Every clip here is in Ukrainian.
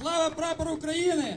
Слава прапору України!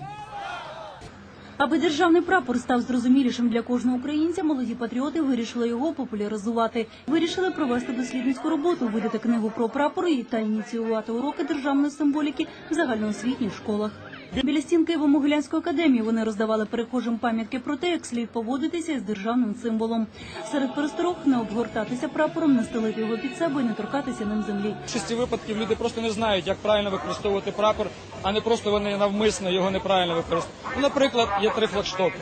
Аби державний прапор став зрозумілішим для кожного українця, молоді патріоти вирішили його популяризувати. Вирішили провести дослідницьку роботу, видати книгу про прапори та ініціювати уроки державної символіки в загальноосвітніх школах. Біля стін Києво-Могилянської академії вони роздавали перехожим пам'ятки про те, як слід поводитися із державним символом. Серед пересторог не обгортатися прапором, не стелити його під себе і не торкатися ним землі. В більшості випадків люди просто не знають, як правильно використовувати прапор, а не просто вони навмисно його неправильно використовують. Ну, наприклад, є три флагштоки.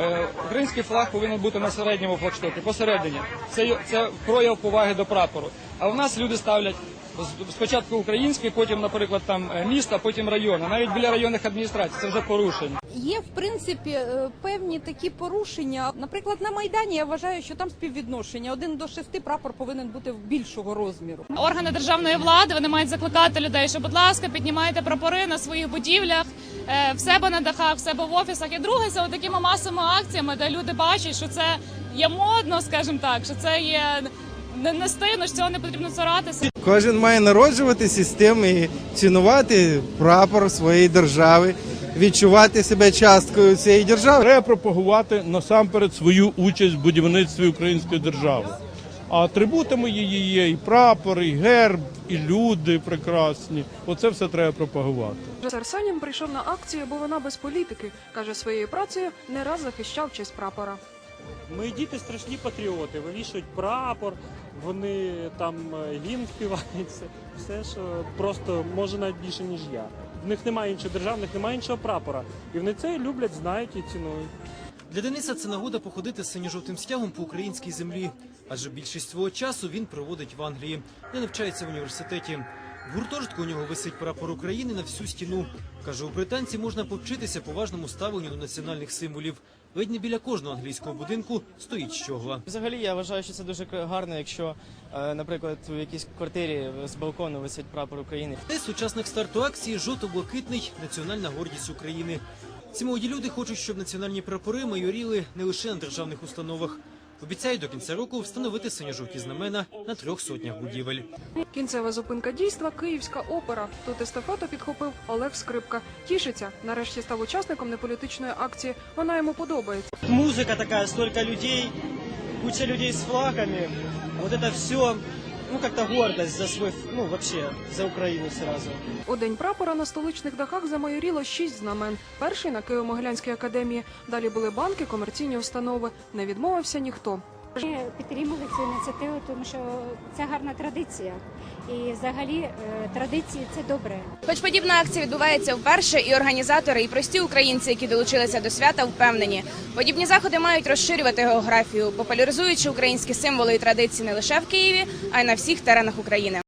Е, Український флаг повинен бути на середньому флагштокі, посередині. Це, це прояв поваги до прапору. А в нас люди ставлять з- спочатку український, потім, наприклад, там е, міста, потім райони. Навіть біля районних адміністрацій це вже порушення. Є в принципі е, певні такі порушення. Наприклад, на майдані я вважаю, що там співвідношення один до шести прапор повинен бути в більшого розміру. Органи державної влади вони мають закликати людей, що, будь ласка, піднімайте прапори на своїх будівлях, в себе на дахах, в себе в офісах. І друге, це такими масовими акціями, де люди бачать, що це є модно, скажімо так, що це є не, не стильно, що цього не потрібно цуратися. Кожен має народжуватися з тим і цінувати прапор своєї держави, відчувати себе часткою цієї держави. Треба пропагувати насамперед свою участь в будівництві української держави. А атрибутами її є і прапор, і герб, і люди прекрасні. Оце все треба пропагувати. Арсенім прийшов на акцію, бо вона без політики. Каже, своєю працею не раз захищав честь прапора. Мої діти страшні патріоти, вивішують прапор, вони там е, гімн співають, все, що просто може навіть більше, ніж я. В них немає іншого держав, в них немає іншого прапора. І вони це люблять, знають і цінують. Для Дениса це нагода походити з синьо-жовтим стягом по українській землі, адже більшість свого часу він проводить в Англії, де навчається в університеті. В гуртожитку у нього висить прапор України на всю стіну. Каже, у британці можна повчитися поважному ставленню до національних символів. Ледь не біля кожного англійського будинку стоїть щогла. Взагалі, я вважаю, що це дуже гарно, якщо, е, наприклад, у якійсь квартирі з балкону висить прапор України. Десь учасник старту акції жовто-блакитний національна гордість України. Ці молоді люди хочуть, щоб національні прапори майоріли не лише на державних установах. Обіцяють до кінця року встановити синьо-жовті знамена на трьох сотнях будівель. Кінцева зупинка дійства Київська опера. Тут естафету підхопив Олег Скрипка. Тішиться, нарешті став учасником неполітичної акції. Вона йому подобається. Музика така, стільки людей, куча людей з флагами. Вот это все, ну, как-то гордость за свой, ну, вообще, за Україну сразу. У день прапора на столичних дахах замайоріло шість знамен. Перший на Києво-Могилянській академії. Далі були банки, комерційні установи. Не відмовився ніхто. Ми підтримали цю ініціативу, тому що це гарна традиція. І взагалі е, традиції це добре. Хоч подібна акція відбувається вперше, і організатори, і прості українці, які долучилися до свята, впевнені, подібні заходи мають розширювати географію, популяризуючи українські символи і традиції не лише в Києві, а й на всіх теренах України.